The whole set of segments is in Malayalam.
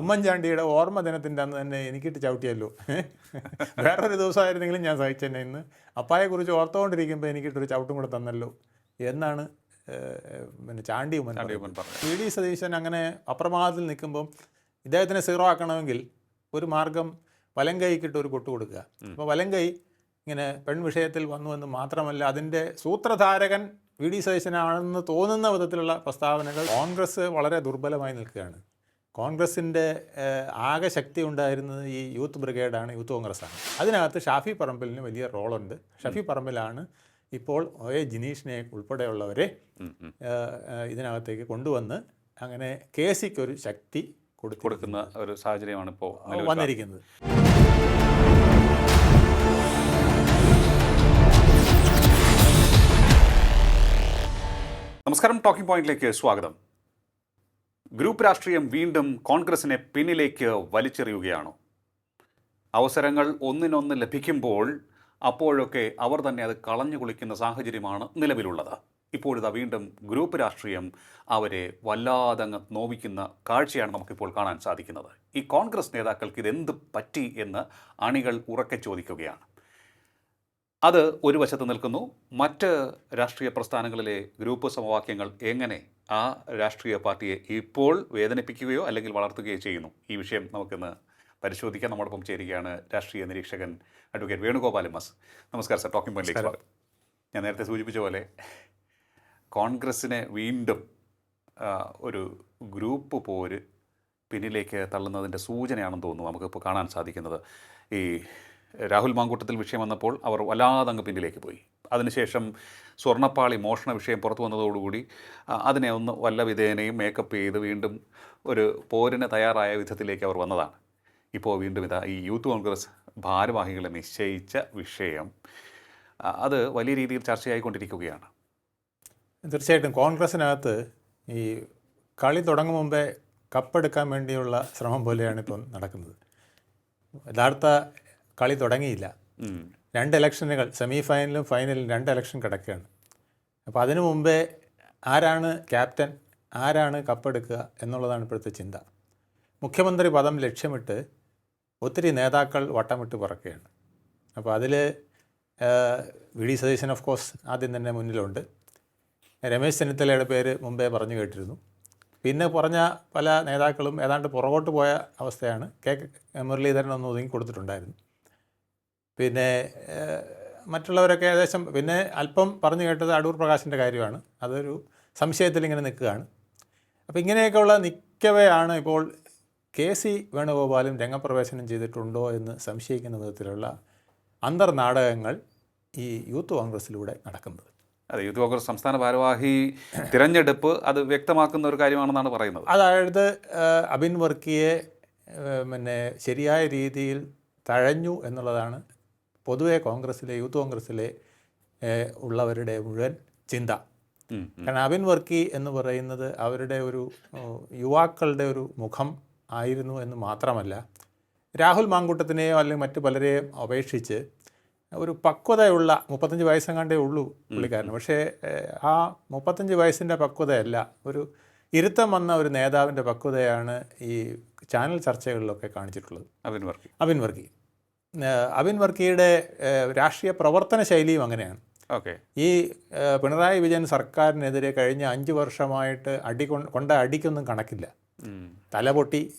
ഉമ്മൻചാണ്ടിയുടെ ഓർമ്മ ദിനത്തിന്റെ അന്ന് തന്നെ എനിക്കിട്ട് ചവിട്ടിയല്ലോ. വേറൊരു ദിവസമായിരുന്നെങ്കിലും ഞാൻ സഹിച്ചെന്നെ ഇന്ന് അപ്പായെക്കുറിച്ച് ഓർത്തുകൊണ്ടിരിക്കുമ്പോൾ എനിക്കിട്ടൊരു ചവിട്ടും കൂടെ തന്നല്ലോ എന്നാണ് പിന്നെ ചാണ്ടി ഉമ്മൻ. പി ഡി സതീശൻ അങ്ങനെ അപ്രമാദത്തിൽ നിൽക്കുമ്പം ഇദ്ദേഹത്തിനെ സീറോ ആക്കണമെങ്കിൽ ഒരു മാർഗം വലം കൈക്കിട്ട് ഒരു കൊട്ടു കൊടുക്കുക. അപ്പോൾ വലം കൈ ഇങ്ങനെ പെൺവിഷയത്തിൽ വന്നു എന്ന് മാത്രമല്ല അതിന്റെ സൂത്രധാരകൻ വി ഡി സതീശനാണെന്ന് തോന്നുന്ന വിധത്തിലുള്ള പ്രസ്താവനകൾ കോൺഗ്രസ് വളരെ ദുർബലമായി നിൽക്കുകയാണ്. കോൺഗ്രസിന്റെ ആകെ ശക്തി ഉണ്ടായിരുന്നത് ഈ യൂത്ത് ബ്രിഗേഡാണ് യൂത്ത് കോൺഗ്രസ്സാണ്. അതിനകത്ത് ഷാഫി പറമ്പലിന് വലിയ റോളുണ്ട്. ഷാഫി പറമ്പിലാണ് ഇപ്പോൾ ഒ എ ജിനീഷിനെ ഉൾപ്പെടെയുള്ളവരെ ഇതിനകത്തേക്ക് കൊണ്ടുവന്ന് അങ്ങനെ കെ സിക്ക് ഒരു ശക്തി കൊടുക്കുന്ന ഒരു സാഹചര്യമാണ് ഇപ്പോൾ വന്നിരിക്കുന്നത്. നമസ്കാരം ടോക്കിംഗ് പോയിന്റിലേക്ക് സ്വാഗതം. ഗ്രൂപ്പ് രാഷ്ട്രീയം വീണ്ടും കോൺഗ്രസിനെ പിന്നിലേക്ക് വലിച്ചെറിയുകയാണോ. അവസരങ്ങൾ ഒന്നിനൊന്ന് ലഭിക്കുമ്പോൾ അപ്പോഴൊക്കെ അവർ തന്നെ അത് കളഞ്ഞു കുളിക്കുന്ന സാഹചര്യമാണ് നിലവിലുള്ളത്. ഇപ്പോഴിതാ വീണ്ടും ഗ്രൂപ്പ് രാഷ്ട്രീയം അവരെ വല്ലാതങ്ങ് നോവിക്കുന്ന കാഴ്ചയാണ് നമുക്കിപ്പോൾ കാണാൻ സാധിക്കുന്നത്. ഈ കോൺഗ്രസ് നേതാക്കൾക്ക് ഇതെന്ത് പറ്റി എന്ന് അണികൾ ഉറക്കെ ചോദിക്കുകയാണ്. അത് ഒരു വശത്ത് നിൽക്കുന്നു. മറ്റ് രാഷ്ട്രീയ പ്രസ്ഥാനങ്ങളിലെ ഗ്രൂപ്പ് സമവാക്യങ്ങൾ എങ്ങനെ ആ രാഷ്ട്രീയ പാർട്ടിയെ ഇപ്പോൾ വേദനിപ്പിക്കുകയോ അല്ലെങ്കിൽ വളർത്തുകയോ ചെയ്യുന്നു? ഈ വിഷയം നമുക്കിന്ന് പരിശോധിക്കാൻ നമ്മോടൊപ്പം ചേരുകയാണ് രാഷ്ട്രീയ നിരീക്ഷകൻ അഡ്വക്കേറ്റ് വേണുഗോപാൽ എം എസ്. നമസ്കാരം സർ. ടോക്കിംഗ് പോയിന്റിലേക്ക് ഞാൻ നേരത്തെ സൂചിപ്പിച്ച പോലെ കോൺഗ്രസ്സിനെ വീണ്ടും ഒരു ഗ്രൂപ്പ് പോര് പിന്നിലേക്ക് തള്ളുന്നതിന്റെ സൂചനയാണെന്ന് തോന്നുന്നു നമുക്കിപ്പോൾ കാണാൻ സാധിക്കുന്നത്. ഈ രാഹുൽ മാങ്കൂട്ടത്തിൽ വിഷയം വന്നപ്പോൾ അവർ വല്ലാതെ അങ്ങ് പിന്നിലേക്ക് പോയി. അതിനുശേഷം സ്വർണപ്പാളി മോഷണ വിഷയം പുറത്തു വന്നതോടുകൂടി അതിനെ ഒന്ന് വല്ല വിധേനയും മേക്കപ്പ് ചെയ്ത് വീണ്ടും ഒരു പോരിന് തയ്യാറായ വിധത്തിലേക്ക് അവർ വന്നതാണ്. ഇപ്പോൾ വീണ്ടും ഇതാ ഈ യൂത്ത് കോൺഗ്രസ് ഭാരവാഹികളെ നിശ്ചയിച്ച വിഷയം അത് വലിയ രീതിയിൽ ചർച്ചയായിക്കൊണ്ടിരിക്കുകയാണ്. തീർച്ചയായിട്ടും കോൺഗ്രസിനകത്ത് ഈ കളി തുടങ്ങും മുമ്പേ കപ്പെടുക്കാൻ വേണ്ടിയുള്ള ശ്രമം പോലെയാണ് ഇപ്പം നടക്കുന്നത്. യഥാർത്ഥ കളി തുടങ്ങിയില്ല. രണ്ട് ഇലക്ഷനുകൾ സെമി ഫൈനലും ഫൈനലും രണ്ട് ഇലക്ഷൻ കിടക്കുകയാണ്. അപ്പോൾ അതിനു മുമ്പേ ആരാണ് ക്യാപ്റ്റൻ ആരാണ് കപ്പെടുക്കുക എന്നുള്ളതാണ് ഇപ്പോഴത്തെ ചിന്ത. മുഖ്യമന്ത്രി പദം ലക്ഷ്യമിട്ട് ഒത്തിരി നേതാക്കൾ വട്ടമിട്ട് പറക്കുകയാണ്. അപ്പോൾ അതിൽ V D Satheesan of course ആദ്യം തന്നെ മുന്നിലുണ്ട്. രമേശ് ചെന്നിത്തലയുടെ പേര് മുമ്പേ പറഞ്ഞു കേട്ടിരുന്നു. പിന്നെ പറഞ്ഞ പല നേതാക്കളും ഏതാണ്ട് പുറകോട്ട് പോയ അവസ്ഥയാണ് കെ മുരളീധരൻ ഒന്ന് ഒതുങ്ങി കൊടുത്തിട്ടുണ്ടായിരുന്നു. പിന്നെ മറ്റുള്ളവരൊക്കെ ഏകദേശം പിന്നെ അല്പം പറഞ്ഞു കേട്ടത് അടൂർ പ്രകാശിന്റെ കാര്യമാണ്. അതൊരു സംശയത്തിൽ ഇങ്ങനെ നിൽക്കുകയാണ്. അപ്പോൾ ഇങ്ങനെയൊക്കെയുള്ള നിൽക്കവെയാണ് ഇപ്പോൾ കെ സി വേണുഗോപാലും രംഗപ്രവേശനം ചെയ്തിട്ടുണ്ടോ എന്ന് സംശയിക്കുന്ന വിധത്തിലുള്ള അന്തർനാടകങ്ങൾ ഈ യൂത്ത് കോൺഗ്രസ്സിലൂടെ നടക്കുന്നത്. അതെ യൂത്ത് കോൺഗ്രസ് സംസ്ഥാന ഭാരവാഹി തിരഞ്ഞെടുപ്പ് അത് വ്യക്തമാക്കുന്ന ഒരു കാര്യമാണെന്നാണ് പറയുന്നത്. അതായത് അബിൻ വർക്കിയെ പിന്നെ ശരിയായ രീതിയിൽ തഴഞ്ഞു എന്നുള്ളതാണ് പൊതുവെ കോൺഗ്രസ്സിലെ യൂത്ത് കോൺഗ്രസ്സിലെ ഉള്ളവരുടെ മുഴുവൻ ചിന്ത. കാരണം അബിൻ വർക്കി എന്ന് പറയുന്നത് അവരുടെ ഒരു യുവാക്കളുടെ ഒരു മുഖം ആയിരുന്നു എന്ന് മാത്രമല്ല രാഹുൽ മാങ്കൂട്ടത്തിനെയോ അല്ലെങ്കിൽ മറ്റു പലരെയും അപേക്ഷിച്ച് ഒരു പക്വതയുള്ള മുപ്പത്തഞ്ച് വയസ്സെങ്ങാണ്ടേ ഉള്ളൂ പുള്ളിക്കാരന്. പക്ഷേ ആ മുപ്പത്തഞ്ച് വയസ്സിന്റെ പക്വതയല്ല ഒരു ഇരുത്തം വന്ന ഒരു നേതാവിന്റെ പക്വതയാണ് ഈ ചാനൽ ചർച്ചകളിലൊക്കെ കാണിച്ചിട്ടുള്ളത്. അബിൻ വർക്കി. അബിൻ വർക്കി. അബിൻ വർക്കിയുടെ രാഷ്ട്രീയ പ്രവർത്തന ശൈലിയും അങ്ങനെയാണ്. ഓക്കെ. ഈ പിണറായി വിജയൻ സർക്കാരിനെതിരെ കഴിഞ്ഞ അഞ്ച് വർഷമായിട്ട് അടി കൊണ്ട അടിക്കൊന്നും കണക്കില്ല. തലപൊട്ടി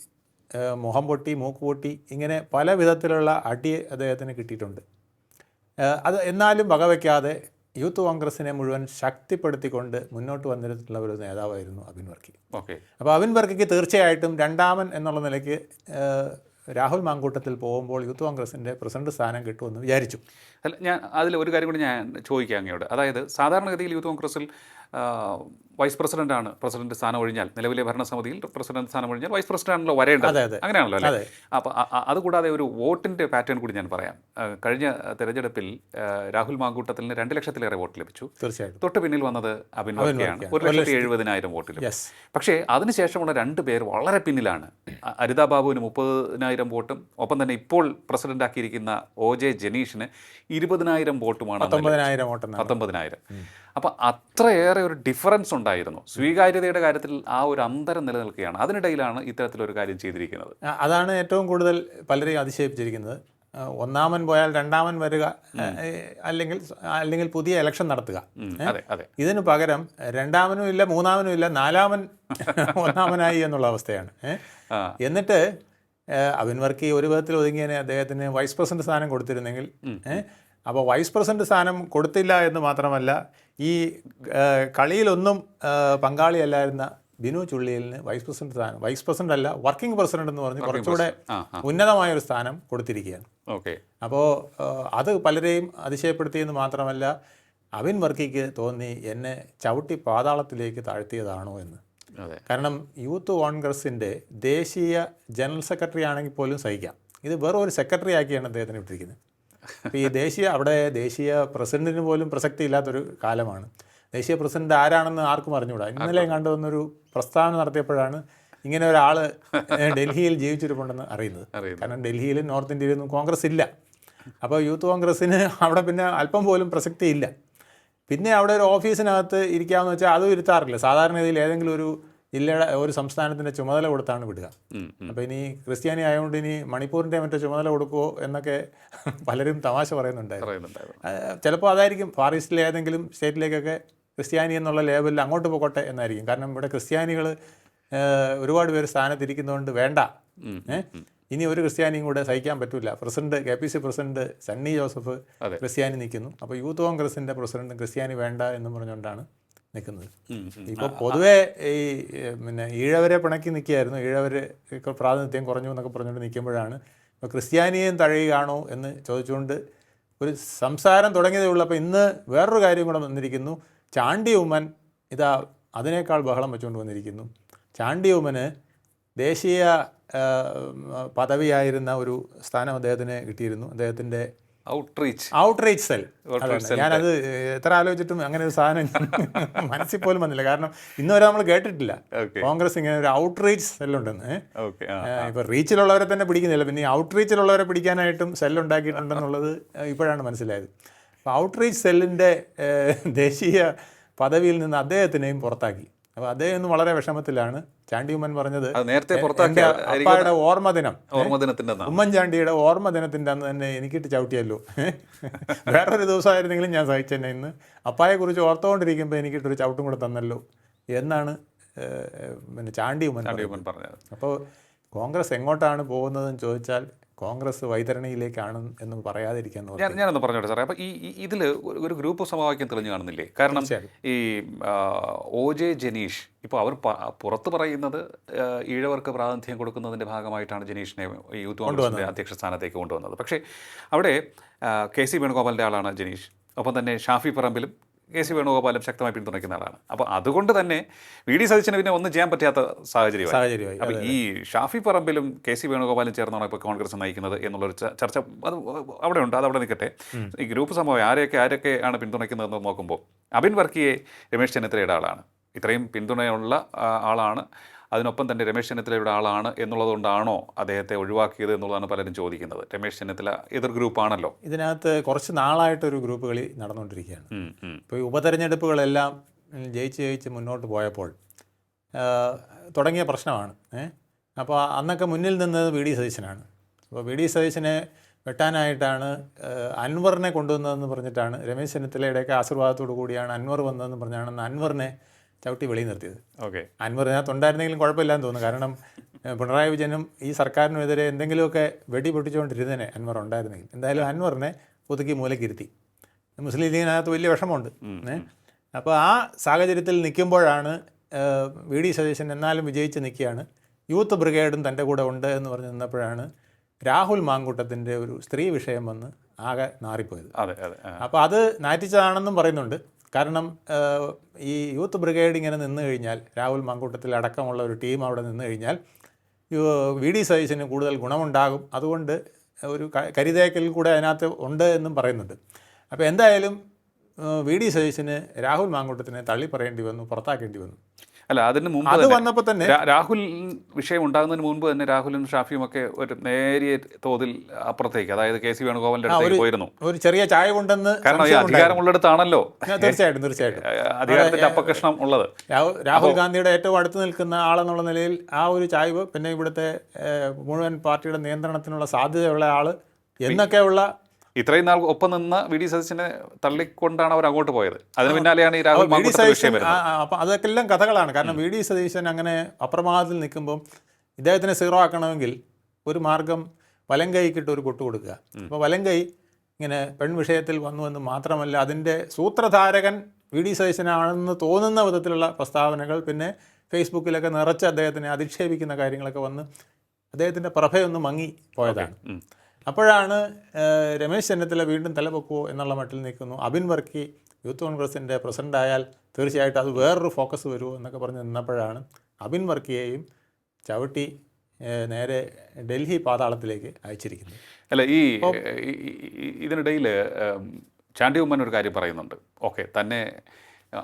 മുഖം പൊട്ടി മൂക്ക് പൊട്ടി ഇങ്ങനെ പല വിധത്തിലുള്ള അടി അദ്ദേഹത്തിന് കിട്ടിയിട്ടുണ്ട്. അത് എന്നാലും വകവയ്ക്കാതെ യൂത്ത് കോൺഗ്രസിനെ മുഴുവൻ ശക്തിപ്പെടുത്തിക്കൊണ്ട് മുന്നോട്ട് വന്നിട്ടുള്ള ഒരു നേതാവായിരുന്നു അബിൻ വർക്കി. ഓക്കെ. അപ്പോൾ അബിൻ വർക്കിക്ക് തീർച്ചയായിട്ടും രണ്ടാമൻ എന്നുള്ള നിലയ്ക്ക് രാഹുൽ മാങ്കൂട്ടത്തിൽ പോകുമ്പോൾ യൂത്ത് കോൺഗ്രസിന്റെ പ്രസിഡന്റ് സ്ഥാനം കിട്ടുമെന്ന് വിചാരിച്ചു. അല്ല ഞാൻ അതിൽ ഒരു കാര്യം കൂടി ഞാൻ ചോദിക്കാം അങ്ങയോട്. അതായത് സാധാരണഗതിയിൽ യൂത്ത് കോൺഗ്രസിൽ വൈസ് പ്രസിഡന്റ് ആണ് പ്രസിഡന്റ് സ്ഥാനം ഒഴിഞ്ഞാൽ. നിലവിലെ ഭരണസമിതിയിൽ പ്രസിഡന്റ് സ്ഥാനം ഒഴിഞ്ഞാൽ വൈസ് പ്രസിഡന്റാണല്ലോ വരേണ്ടത്. അങ്ങനെയാണല്ലോ അല്ലേ. അപ്പോൾ അതുകൂടാതെ ഒരു വോട്ടിന്റെ പാറ്റേൺ കൂടി ഞാൻ പറയാം. കഴിഞ്ഞ തെരഞ്ഞെടുപ്പിൽ രാഹുൽ മാങ്കൂട്ടത്തിന് രണ്ട് ലക്ഷത്തിലേറെ വോട്ട് ലഭിച്ചു. തീർച്ചയായും തൊട്ട് പിന്നിൽ വന്നത് അബിൻ വർക്കിയാണ്. ഒരു ലക്ഷത്തി എഴുപതിനായിരം വോട്ട് ലഭിച്ചു. പക്ഷേ അതിനുശേഷമുള്ള രണ്ട് പേർ വളരെ പിന്നിലാണ്. അരിതാ ബാബുവിന് മുപ്പതിനായിരം വോട്ടും ഒപ്പം തന്നെ ഇപ്പോൾ പ്രസിഡന്റ് ആക്കിയിരിക്കുന്ന ഒ ജെ ജനീഷിന് ഇരുപതിനായിരം വോട്ടുമാണ് പത്തൊമ്പതിനായിരം വോട്ടെന്നാണ് പത്തൊമ്പതിനായിരം അപ്പം അത്രയേറെ ഒരു ഡിഫറൻസ് ഉണ്ടായിരുന്നു. സ്വീകാര്യതയുടെ കാര്യത്തിൽ ആ ഒരു അന്തരം നിലനിൽക്കുകയാണ്. അതിനിടയിലാണ് ഇത്തരത്തിലൊരു കാര്യം ചെയ്തിരിക്കുന്നത്. അതാണ് ഏറ്റവും കൂടുതൽ പലരെയും അതിശയിപ്പിച്ചിരിക്കുന്നത്. ഒന്നാമൻ പോയാൽ രണ്ടാമൻ വരിക അല്ലെങ്കിൽ അല്ലെങ്കിൽ പുതിയ ഇലക്ഷൻ നടത്തുക. ഇതിനു പകരം രണ്ടാമനും ഇല്ല മൂന്നാമനും ഇല്ല നാലാമൻ ഒന്നാമനായി എന്നുള്ള അവസ്ഥയാണ്. എന്നിട്ട് ഏ, അബിൻ വർക്കി ഒരു വിധത്തിൽ ഒതുങ്ങിയതിനെ അദ്ദേഹത്തിന് വൈസ് പ്രസിഡന്റ് സ്ഥാനം കൊടുത്തിരുന്നെങ്കിൽ അപ്പോൾ വൈസ് പ്രസിഡന്റ് സ്ഥാനം കൊടുത്തില്ല എന്ന് മാത്രമല്ല ഈ കളിയിലൊന്നും പങ്കാളിയല്ലായിരുന്ന ബിനു ചുള്ളിയലിന് വൈസ് പ്രസിഡന്റ് സ്ഥാനം വൈസ് പ്രസിഡന്റ് അല്ല വർക്കിംഗ് പ്രസിഡന്റ് എന്ന് പറഞ്ഞ് കുറച്ചുകൂടെ ഉന്നതമായ ഒരു സ്ഥാനം കൊടുത്തിരിക്കുകയാണ്. ഓക്കെ. അപ്പോൾ അത് പലരെയും അതിശയപ്പെടുത്തിയെന്ന് മാത്രമല്ല അവിൻ വർക്കിക്ക് തോന്നി എന്നെ ചവിട്ടി പാതാളത്തിലേക്ക് താഴ്ത്തിയതാണോ എന്ന്. കാരണം യൂത്ത് കോൺഗ്രസിന്റെ ദേശീയ ജനറൽ സെക്രട്ടറി ആണെങ്കിൽ പോലും സഹിക്കാം. ഇത് വെറും ഒരു സെക്രട്ടറി ആക്കിയാണ് അദ്ദേഹത്തിന് ഇട്ടിരിക്കുന്നത്. അപ്പോൾ ഈ ദേശീയ അവിടെ ദേശീയ പ്രസിഡന്റിന് പോലും പ്രസക്തി ഇല്ലാത്തൊരു കാലമാണ്. ദേശീയ പ്രസിഡന്റ് ആരാണെന്ന് ആർക്കും അറിഞ്ഞുകൂടാ. ഇന്നലെ കണ്ടു വന്നൊരു പ്രസ്താവന നടത്തിയപ്പോഴാണ് ഇങ്ങനെ ഒരാൾ ഡൽഹിയിൽ ജീവിച്ചിരിപ്പുണ്ടെന്ന് അറിയുന്നത്. അറിയുന്നത്. കാരണം ഡൽഹിയിൽ നോർത്ത് ഇന്ത്യയിലൊന്നും കോൺഗ്രസ് ഇല്ല. അപ്പോൾ യൂത്ത് കോൺഗ്രസ്സിന് അവിടെ പിന്നെ അല്പം പോലും പ്രസക്തി ഇല്ല. പിന്നെ അവിടെ ഒരു ഓഫീസിനകത്ത് ഇരിക്കാമെന്ന് വെച്ചാൽ അതും ഇരുത്താറില്ല. സാധാരണ ഗതിയിൽ ഏതെങ്കിലും ഒരു ജില്ലയുടെ ഒരു സംസ്ഥാനത്തിന്റെ ചുമതല കൊടുത്താണ് വിടുക. അപ്പോൾ ഇനി ക്രിസ്ത്യാനി ആയതുകൊണ്ട് ഇനി മണിപ്പൂരിന്റെ മറ്റേ ചുമതല കൊടുക്കുമോ എന്നൊക്കെ പലരും തമാശ പറയുന്നുണ്ടായിരുന്നു. പറയുന്നുണ്ടായിരുന്നു. ചിലപ്പോൾ അതായിരിക്കും ഫാർ ഈസ്റ്റിലെ ഏതെങ്കിലും സ്റ്റേറ്റിലേക്കൊക്കെ ക്രിസ്ത്യാനി എന്നുള്ള ലേബലിൽ അങ്ങോട്ട് പോകട്ടെ എന്നായിരിക്കും. കാരണം ഇവിടെ ക്രിസ്ത്യാനികൾ ഒരുപാട് പേര് സ്ഥാനത്തിരിക്കുന്നതുകൊണ്ട് വേണ്ട. ഇനി ഒരു ക്രിസ്ത്യാനിയും കൂടെ സഹിക്കാൻ പറ്റില്ല president K P C president Sunny Joseph ക്രിസ്ത്യാനി നിൽക്കുന്നു. അപ്പോൾ യൂത്ത് കോൺഗ്രസിന്റെ പ്രസിഡന്റ് ക്രിസ്ത്യാനി വേണ്ട എന്ന് പറഞ്ഞുകൊണ്ടാണ് നിൽക്കുന്നത്. ഇപ്പോൾ പൊതുവേ ഈ പിന്നെ ഈഴവരെ പിണക്കി നിൽക്കുകയായിരുന്നു. ഈഴവർ പ്രാതിനിധ്യം കുറഞ്ഞു എന്നൊക്കെ പറഞ്ഞുകൊണ്ട് നിൽക്കുമ്പോഴാണ് ഇപ്പോൾ ക്രിസ്ത്യാനിയും തഴയുകയാണോ എന്ന് ചോദിച്ചുകൊണ്ട് ഒരു സംസാരം തുടങ്ങിയതേ ഉള്ളൂ. അപ്പോൾ ഇന്ന് വേറൊരു കാര്യം കൂടെ വന്നിരിക്കുന്നു. ചാണ്ടി ഉമ്മൻ ഇതാ അതിനേക്കാൾ ബഹളം വെച്ചുകൊണ്ട് വന്നിരിക്കുന്നു. ചാണ്ടി ഉമ്മന് ദേശീയ പദവിയായിരുന്ന ഒരു സ്ഥാനം അദ്ദേഹത്തിന് കിട്ടിയിരുന്നു. അദ്ദേഹത്തിന്റെ ഔട്ട്റീച്ച് ഔട്ട്റീച്ച് സെൽ. ഞാനത് എത്ര ആലോചിച്ചിട്ടും അങ്ങനെ ഒരു സാധനം മനസ്സിൽ പോലും വന്നില്ല. കാരണം ഇന്നുവരെ നമ്മൾ കേട്ടിട്ടില്ല. കോൺഗ്രസ് ഇങ്ങനെ ഒരു ഔട്ട്റീച്ച് സെല്ലുണ്ടെന്ന് ഇപ്പൊ റീച്ചിലുള്ളവരെ തന്നെ പിടിക്കുന്നില്ല. പിന്നെ ഔട്ട്റീച്ചിലുള്ളവരെ പിടിക്കാനായിട്ടും സെൽ ഉണ്ടാക്കിയിട്ടുണ്ടെന്നുള്ളത് ഇപ്പോഴാണ് മനസ്സിലായത്. അപ്പോൾ ഔട്ട്റീച്ച് സെല്ലിന്റെ ദേശീയ പദവിയിൽ നിന്ന് അദ്ദേഹത്തിനെയും പുറത്താക്കി. അപ്പോൾ അദ്ദേഹം ഇന്ന് വളരെ വിഷമത്തിലാണ്. ചാണ്ടി ഉമ്മൻ പറഞ്ഞത് നേരത്തെ അപ്പായുടെ ഓർമ്മ ദിനം ഓർമ്മ ദിനത്തിന്റെ നാം ഉമ്മൻചാണ്ടിയുടെ ഓർമ്മ ദിനത്തിന്റെ അന്ന് തന്നെ എനിക്കിട്ട് ചവിട്ടിയല്ലോ. വേറൊരു ദിവസമായിരുന്നെങ്കിലും ഞാൻ സഹിച്ചെന്നെ ഇന്ന്. അപ്പായെക്കുറിച്ച് ഓർത്തുകൊണ്ടിരിക്കുമ്പോൾ എനിക്കിട്ടൊരു ചവിട്ടും കൂടെ തന്നല്ലോ എന്നാണ് പിന്നെ ചാണ്ടി ഉമ്മൻ പറയുന്നത്. ഉമ്മൻ പറഞ്ഞത്. അപ്പോൾ കോൺഗ്രസ് എങ്ങോട്ടാണ് പോകുന്നതെന്ന് ചോദിച്ചാൽ കോൺഗ്രസ് വൈതരണിയിലേക്കാണ് എന്ന് പറയാതിരിക്കാൻ ഞാൻ ഞാനൊന്ന് പറഞ്ഞോട്ടെ സാറേ. അപ്പോൾ ഈ ഇതിൽ ഒരു ഗ്രൂപ്പ് സമവാക്യം തെളിഞ്ഞു കാണുന്നില്ലേ? കാരണം ഈ ഒ ജെ ജനീഷ് ഇപ്പോൾ അവർ പുറത്ത് പറയുന്നത് ഈഴവർക്ക് പ്രാതിനിധ്യം കൊടുക്കുന്നതിന്റെ ഭാഗമായിട്ടാണ് ജനീഷിനെ യൂത്ത് കോൺഗ്രസിന്റെ അധ്യക്ഷ സ്ഥാനത്തേക്ക് കൊണ്ടുവന്നത്. പക്ഷേ അവിടെ കെ സി വേണുഗോപാലിന്റെ ആളാണ് ജനീഷ്. ഒപ്പം തന്നെ ഷാഫി പറമ്പിലും കെ സി വേണുഗോപാലും ശക്തമായി പിന്തുണയ്ക്കുന്ന ആളാണ്. അപ്പോൾ അതുകൊണ്ട് തന്നെ വി ഡി സതീശന് പിന്നെ ഒന്നും ചെയ്യാൻ പറ്റാത്ത സാഹചര്യമായി. സാഹചര്യമായി അപ്പോൾ ഈ ഷാഫി പറമ്പിലും കെ സി വേണുഗോപാലും ചേർന്നാണ് ഇപ്പോൾ കോൺഗ്രസ് നയിക്കുന്നത് എന്നുള്ളൊരു ചർച്ച അത് അവിടെ ഉണ്ട് അത് അവിടെ നിൽക്കട്ടെ ഈ ഗ്രൂപ്പ് സംഭവം ആരെയൊക്കെ ആരൊക്കെയാണ് പിന്തുണയ്ക്കുന്നതെന്ന് നോക്കുമ്പോൾ അബിൻ വർക്കിയെ രമേശ് ചെന്നിത്തലയുടെ ആളാണ്. ഇത്രയും പിന്തുണയുള്ള ആളാണ്. അതിനൊപ്പം തന്നെ രമേശ് ചെന്നിത്തലയുടെ ആളാണ് എന്നുള്ളതുകൊണ്ടാണോ അദ്ദേഹത്തെ ഒഴിവാക്കിയത് എന്നുള്ളതാണ് പലരും ചോദിക്കുന്നത്. രമേശ് ചെന്നിത്തല എതിർ ഗ്രൂപ്പാണല്ലോ ഇതിനകത്ത് കുറച്ച് നാളായിട്ടൊരു ഗ്രൂപ്പ് കളി നടന്നുകൊണ്ടിരിക്കുകയാണ്. ഇപ്പോൾ ഈ ഉപതെരഞ്ഞെടുപ്പുകളെല്ലാം ജയിച്ച് ജയിച്ച് മുന്നോട്ട് പോയപ്പോൾ തുടങ്ങിയ പ്രശ്നമാണ്. അപ്പോൾ അന്നൊക്കെ മുന്നിൽ നിന്നത് വി ഡി സതീശനാണ്. അപ്പോൾ വി ഡി സതീശനെ വെട്ടാനായിട്ടാണ് അൻവറിനെ കൊണ്ടുവന്നതെന്ന് പറഞ്ഞിട്ടാണ് രമേശ് ചെന്നിത്തലയുടെയൊക്കെ ആശീർവാദത്തോടു കൂടിയാണ് അൻവർ വന്നതെന്ന് പറഞ്ഞാണ് അൻവറിനെ ചവിട്ടി വെളിയിൽ നിർത്തിയത്. ഓക്കെ. അൻവറിനകത്ത് ഉണ്ടായിരുന്നെങ്കിലും കുഴപ്പമില്ലാന്ന് തോന്നുന്നു. കാരണം പിണറായി വിജയനും ഈ സർക്കാരിനുമെതിരെ എന്തെങ്കിലുമൊക്കെ വെടി പൊട്ടിച്ചുകൊണ്ടിരുന്നേനെ അൻവർ ഉണ്ടായിരുന്നെങ്കിൽ. എന്തായാലും അൻവറിനെ പുതുക്കി മൂലക്കിരുത്തി. മുസ്ലിം ലീഗിനകത്ത് വലിയ വിഷമമുണ്ട്. അപ്പോൾ ആ സാഹചര്യത്തിൽ നിൽക്കുമ്പോഴാണ് വി. ഡി. സതീശൻ എന്നാലും വിജയിച്ച് നിൽക്കുകയാണ്. യൂത്ത് ബ്രിഗേഡും തന്റെ കൂടെ ഉണ്ട് എന്ന് പറഞ്ഞ് നിന്നപ്പോഴാണ് രാഹുൽ മാങ്കൂട്ടത്തിന്റെ ഒരു സ്ത്രീ വിഷയം വന്ന് ആകെ നാറിപ്പോയത്. അതെ അതെ അപ്പോൾ അത് നാറ്റിച്ചതാണെന്നും പറയുന്നുണ്ട്. കാരണം ഈ യൂത്ത് ബ്രിഗേഡ് ഇങ്ങനെ നിന്ന് കഴിഞ്ഞാൽ രാഹുൽ മങ്കൂട്ടത്തിൽ അടക്കമുള്ള ഒരു ടീം അവിടെ നിന്ന് കഴിഞ്ഞാൽ വി ഡി സതീശന് കൂടുതൽ ഗുണമുണ്ടാകും. അതുകൊണ്ട് ഒരു കരുതേക്കൽ കൂടെ അതിനകത്ത് ഉണ്ട് എന്നും പറയുന്നുണ്ട്. അപ്പോൾ എന്തായാലും വി ഡി സതീശന് രാഹുൽ മാങ്കൂട്ടത്തിനെ തള്ളി പറയേണ്ടി വന്നു പുറത്താക്കേണ്ടി വന്നു. അല്ല അതിന് മുമ്പ് അത് വന്നപ്പോൾ തന്നെ രാഹുൽ വിഷയം ഉണ്ടാകുന്നതിന് മുമ്പ് തന്നെ രാഹുലും ഷാഫിയും ഒക്കെ ഒരു നേരിയ തോതിൽ അപ്പുറത്തേക്ക് അതായത് കെ സി വേണുഗോപാലിന്റെ അടുത്തേക്ക് പോയിരുന്നു. ഒരു ചെറിയ ചായ കൊണ്ടെന്ന് കാരണം ഈ അധികാരമുള്ളിടത്താണല്ലോ തീർച്ചയായിട്ടും തീർച്ചയായിട്ടും. അധികാരത്തിന്റെ അപകർഷണം ഉള്ളത്. രാഹുൽ ഗാന്ധിയുടെ ഏറ്റവും അടുത്ത് നിൽക്കുന്ന ആളെന്നുള്ള നിലയിൽ ആ ഒരു ചായ്വ് പിന്നെ ഇവിടുത്തെ മുഴുവൻ പാർട്ടിയുടെ നിയന്ത്രണത്തിനുള്ള സാധ്യതയുള്ള ആൾ എന്നൊക്കെയുള്ള ഇത്രയും നാൾ ഒപ്പം നിന്ന് വി ഡി സതീശനെ തള്ളിക്കൊണ്ടാണ് അവർ അങ്ങോട്ട് പോയത്. അതിന് പിന്നാലെയാണ് ഈ രാഹുൽ വിഷയം അപ്പം അതൊക്കെ എല്ലാം കഥകളാണ്. കാരണം വി ഡി സതീശൻ അങ്ങനെ അപ്രമാദത്തിൽ നിൽക്കുമ്പം ഇദ്ദേഹത്തിനെ സീറോ ആക്കണമെങ്കിൽ ഒരു മാർഗം വലം കൈക്കിട്ട് ഒരു കൊട്ടു കൊടുക്കുക. അപ്പോൾ വലം കൈ ഇങ്ങനെ പെൺവിഷയത്തിൽ വന്നു എന്ന് മാത്രമല്ല അതിന്റെ സൂത്രധാരകൻ വി ഡി സതീശനാണെന്ന് തോന്നുന്ന വിധത്തിലുള്ള പ്രസ്താവനകൾ പിന്നെ ഫേസ്ബുക്കിലൊക്കെ നിറച്ച് അദ്ദേഹത്തിനെ അധിക്ഷേപിക്കുന്ന കാര്യങ്ങളൊക്കെ വന്ന് അദ്ദേഹത്തിന്റെ പ്രഭയൊന്ന് മങ്ങി പോയതാണ്. അപ്പോഴാണ് രമേശ് ചെന്നിത്തല വീണ്ടും തലപൊക്കുവോ എന്നുള്ള മട്ടിൽ നിൽക്കുന്നു. അബിൻ വർക്കി യൂത്ത് കോൺഗ്രസിന്റെ പ്രസിഡന്റ് ആയാൽ തീർച്ചയായിട്ടും അത് വേറൊരു ഫോക്കസ് വരുമോ എന്നൊക്കെ പറഞ്ഞ് നിന്നപ്പോഴാണ് അബിൻ വർക്കിയെയും ചവിട്ടി നേരെ ഡൽഹി പാതാളത്തിലേക്ക് അയച്ചിരിക്കുന്നത്. അല്ല ഈ- ഇതിനിടയിൽ ചാണ്ടി ഉമ്മൻ ഒരു കാര്യം പറയുന്നുണ്ട്. ഓക്കെ തന്നെ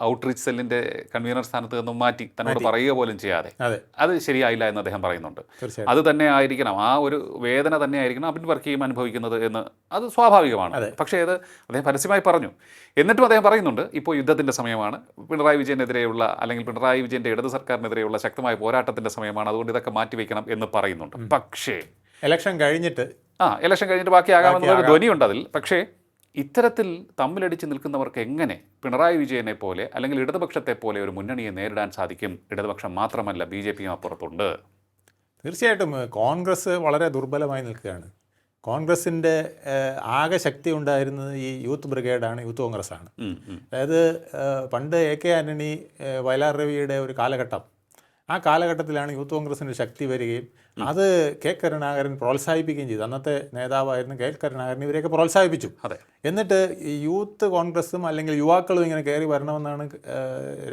ഔട്ട്റീച്ച് സെല്ലിന്റെ കൺവീനർ സ്ഥാനത്ത് നിന്നും മാറ്റി തന്നോട് പറയുക പോലും ചെയ്യാതെ. അത്. ശരിയായില്ല എന്ന് അദ്ദേഹം പറയുന്നുണ്ട്. അത് തന്നെ ആയിരിക്കണം. ആ ഒരു വേദന തന്നെ ആയിരിക്കണം. അബിൻ വർക്കിയും അനുഭവിക്കുന്നത് എന്ന്. അത് സ്വാഭാവികമാണ്. പക്ഷേ അത് അദ്ദേഹം പരസ്യമായി പറഞ്ഞു. എന്നിട്ടും അദ്ദേഹം പറയുന്നുണ്ട് ഇപ്പോൾ യുദ്ധത്തിന്റെ സമയമാണ്. പിണറായി വിജയനെതിരെയുള്ള അല്ലെങ്കിൽ പിണറായി വിജയന്റെ ഇടത് സർക്കാരിനെതിരെയുള്ള ശക്തമായ പോരാട്ടത്തിന്റെ സമയമാണ്. അതുകൊണ്ട് ഇതൊക്കെ മാറ്റിവെക്കണം എന്ന് പറയുന്നുണ്ട്. പക്ഷേ ഇലക്ഷൻ കഴിഞ്ഞിട്ട് ആ ഇലക്ഷൻ കഴിഞ്ഞിട്ട് ബാക്കിയാകാമെന്നുള്ള ധ്വനിയുണ്ട് അതിൽ പക്ഷേ ഇത്തരത്തിൽ തമ്മിലടിച്ച് നിൽക്കുന്നവർക്ക് എങ്ങനെ പിണറായി വിജയനെ പോലെ അല്ലെങ്കിൽ ഇടതുപക്ഷത്തെ പോലെ ഒരു മുന്നണിയെ നേരിടാൻ സാധിക്കും? ഇടതുപക്ഷം മാത്രമല്ല ബി ജെ പിയും അപ്പുറത്തുണ്ട്. തീർച്ചയായിട്ടും കോൺഗ്രസ് വളരെ ദുർബലമായി നിൽക്കുകയാണ്. കോൺഗ്രസിന്റെ ആകെ ശക്തി ഉണ്ടായിരുന്നത് ഈ യൂത്ത് ബ്രിഗേഡാണ് യൂത്ത് കോൺഗ്രസ്സാണ്. അതായത് പണ്ട് എ കെ ആന്റണി വയലാർ രവിയുടെ ഒരു കാലഘട്ടം ആ കാലഘട്ടത്തിലാണ് യൂത്ത് കോൺഗ്രസിന്റെ ശക്തി വരികയും അത് കെ കരുണാകരൻ പ്രോത്സാഹിപ്പിക്കുകയും ചെയ്തു. അന്നത്തെ നേതാവായിരുന്നു കെ കരുണാകരൻ. ഇവരെയൊക്കെ പ്രോത്സാഹിപ്പിച്ചു. അതെ. എന്നിട്ട് ഈ യൂത്ത് കോൺഗ്രസും അല്ലെങ്കിൽ യുവാക്കളും ഇങ്ങനെ കയറി വരണമെന്നാണ്